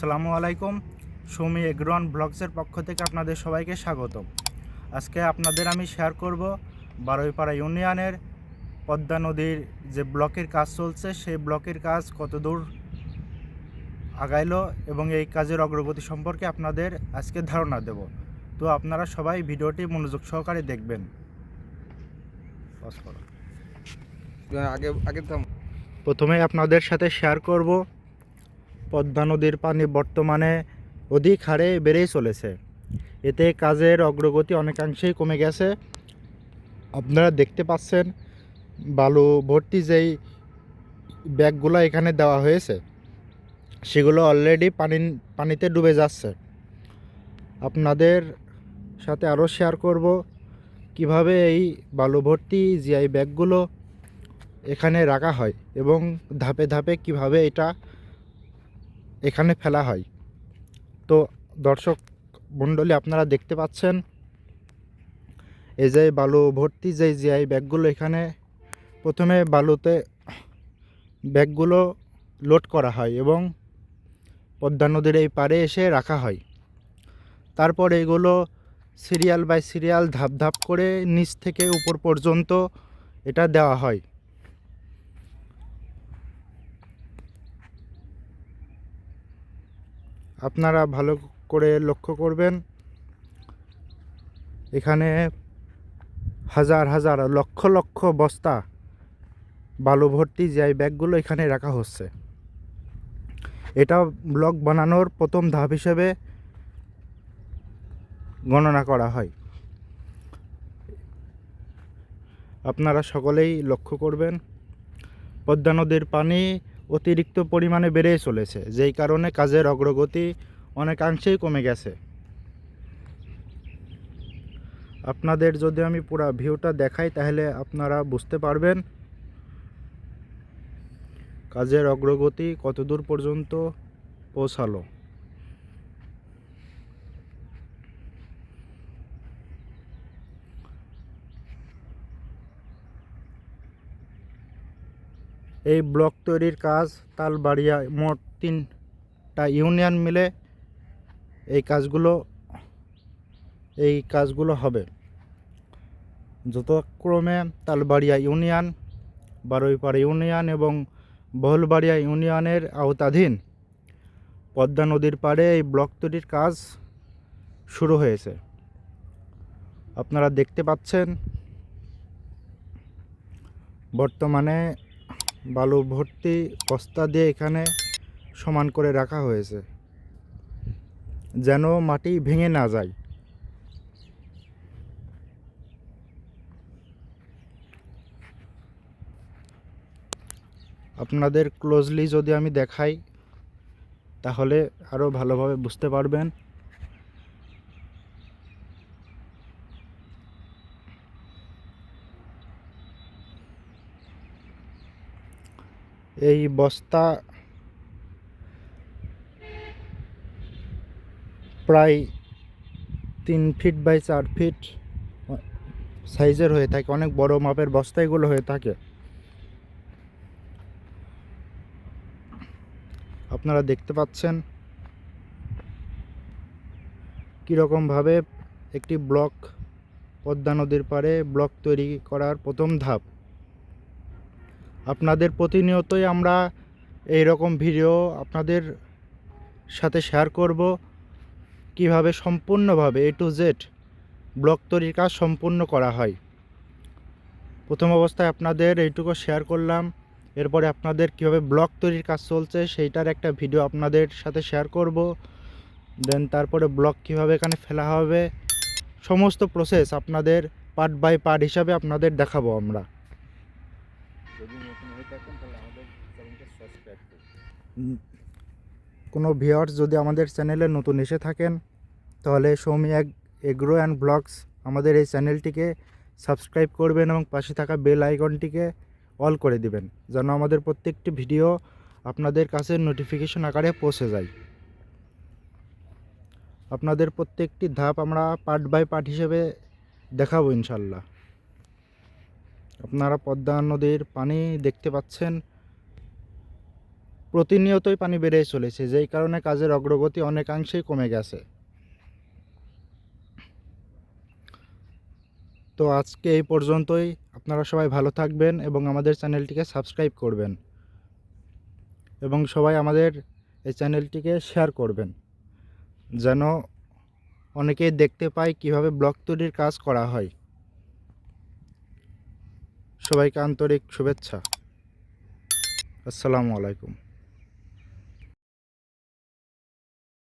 আসসালামু আলাইকুম। সুমি এগ্রন ব্লগসের পক্ষ থেকে আপনাদের সবাইকে স্বাগত আজকে আপনাদের আমি শেয়ার করব বারোইপাড়া ইউনিয়নের পদ্মা নদীর যে ব্লকের কাজ চলছে সেই ব্লকের কাজ কত দূর আগাইলো এবং এই কাজের অগ্রগতি সম্পর্কে আপনাদের আজকে ধারণা দেব। তো আপনারা সবাই ভিডিওটি মনোযোগ সহকারে দেখবেন। আগে আগে থাম। প্রথমে আপনাদের সাথে শেয়ার করব পদ্মা নদীর পানি বর্তমানে অধিক হারে বেড়েই চলেছে। এতে কাজের অগ্রগতি অনেকাংশেই কমে গেছে। আপনারা দেখতে পাচ্ছেন বালু ভর্তি যেই ব্যাগগুলো এখানে দেওয়া হয়েছে, সেগুলো অলরেডি পানি, পানিতে ডুবে যাচ্ছে। আপনাদের সাথে আরও শেয়ার করব কীভাবে এই বালু ভর্তি জিআই ব্যাগগুলো এখানে রাখা হয় এবং ধাপে ধাপে কীভাবে এটা এখানে ফেলা হয়। তো দর্শক মণ্ডলী, আপনারা দেখতে পাচ্ছেন, এই যে বালু ভর্তি যে জিআই ব্যাগগুলো এখানে, প্রথমে বালুতে ব্যাগগুলো লোড করা হয় এবং পদ্মা নদীর এই পাড়ে এসে রাখা হয়। তারপর এগুলো সিরিয়াল বাই সিরিয়াল ধাপ ধাপ করে নিচ থেকে উপর পর্যন্ত এটা দেওয়া হয়। আপনারা ভালো করে লক্ষ্য করবেন, এখানে হাজার হাজার, লক্ষ লক্ষ বস্তা বালু ভর্তি যে ব্যাগগুলো এখানে রাখা হচ্ছে। এটা ব্লক বানানোর প্রথম ধাপ হিসেবে গণনা করা হয়। আপনারা সকলেই লক্ষ্য করবেন, পদ্মা নদীর পানি অতিরিক্ত পরিমাণে বেড়েই চলেছে, যেই কারণে কাজের অগ্রগতি অনেকাংশেই কমে গেছে। আপনাদের যদি আমি পুরো ভিউটা দেখাই, তাহলে আপনারা বুঝতে পারবেন কাজের অগ্রগতি কতদূর পর্যন্ত পৌঁছালো। এই ব্লক তৈরির কাজ তালবাড়িয়া মোট তিনটা ইউনিয়ন মিলে এই কাজগুলো এই কাজগুলো হবে। যথাক্রমে তালবাড়িয়া ইউনিয়ন, বারুইপাড়া ইউনিয়ন এবং বহলবাড়িয়া ইউনিয়নের আওতাধীন পদ্মা নদীর পাড়ে এই ব্লক তৈরির কাজ শুরু হয়েছে। আপনারা দেখতে পাচ্ছেন, বর্তমানে বালু ভর্তি বস্তা দিয়ে এখানে সমান করে রাখা হয়েছে, যেন মাটি ভেঙে না যায়। আপনাদের ক্লোজলি যদি আমি দেখাই, তাহলে আরও ভালোভাবে বুঝতে পারবেন। এই বস্তা প্রায় তিন ফিট বাই চার ফিট সাইজের হয়ে থাকে। অনেক বড় মাপের বস্তা এগুলো হয়ে থাকে। আপনারা দেখতে পাচ্ছেন কীরকমভাবে একটি ব্লক পদ্মা নদীর পাড়ে ব্লক তৈরি করার প্রথম ধাপ। আপনাদের প্রতিনিয়তই আমরা এই রকম ভিডিও আপনাদের সাথে শেয়ার করব। কীভাবে সম্পূর্ণভাবে এ টু জেড ব্লক তৈরির কাজ সম্পূর্ণ করা হয়। প্রথম অবস্থায় আপনাদের এইটুকু শেয়ার করলাম। এরপরে আপনাদের কীভাবে ব্লক তৈরির কাজ চলছে সেইটার একটা ভিডিও আপনাদের সাথে শেয়ার করব। দেন তারপরে ব্লক কীভাবে এখানে ফেলা হবে, সমস্ত প্রসেস আপনাদের পার্ট বাই পার্ট হিসাবে আপনাদের দেখাবো আমরা যদি নতুন হয়ে থাকেন তাহলে আমাদের চ্যানেলটা সাবস্ক্রাইব করুন উম, কোনো ভিউয়ার্স যদি আমাদের চ্যানেলে নতুন এসে থাকেন, তাহলে সৌমি এক এগ্রো অ্যান্ড ব্লগস আমাদের এই চ্যানেলটিকে সাবস্ক্রাইব করবেন এবং পাশে থাকা বেল আইকনটিকে অল করে দিবেন, যেন আমাদের প্রত্যেকটি ভিডিও আপনাদের কাছে নোটিফিকেশন আকারে পৌঁছে যায়। আপনাদের প্রত্যেকটি ধাপ আমরা পার্ট বাই পার্ট হিসেবে দেখাবো ইনশাল্লাহ আপনারা পদ্মা নদীর পানি দেখতে পাচ্ছেন প্রতিনিয়তই পানি বেড়েই চলেছে, যেই কারণে কাজের অগ্রগতি অনেকাংশেই কমে গেছে। তো আজকে এই পর্যন্তই। আপনারা সবাই ভালো থাকবেন এবং আমাদের চ্যানেলটিকে সাবস্ক্রাইব করবেন। এবং সবাই আমাদের এই চ্যানেলটিকে শেয়ার করবেন। যেন অনেকেই দেখতে পায় কীভাবে ব্লগ তৈরির কাজ করা হয়। সবাইকে আন্তরিক শুভেচ্ছা। আসসালামু আলাইকুম।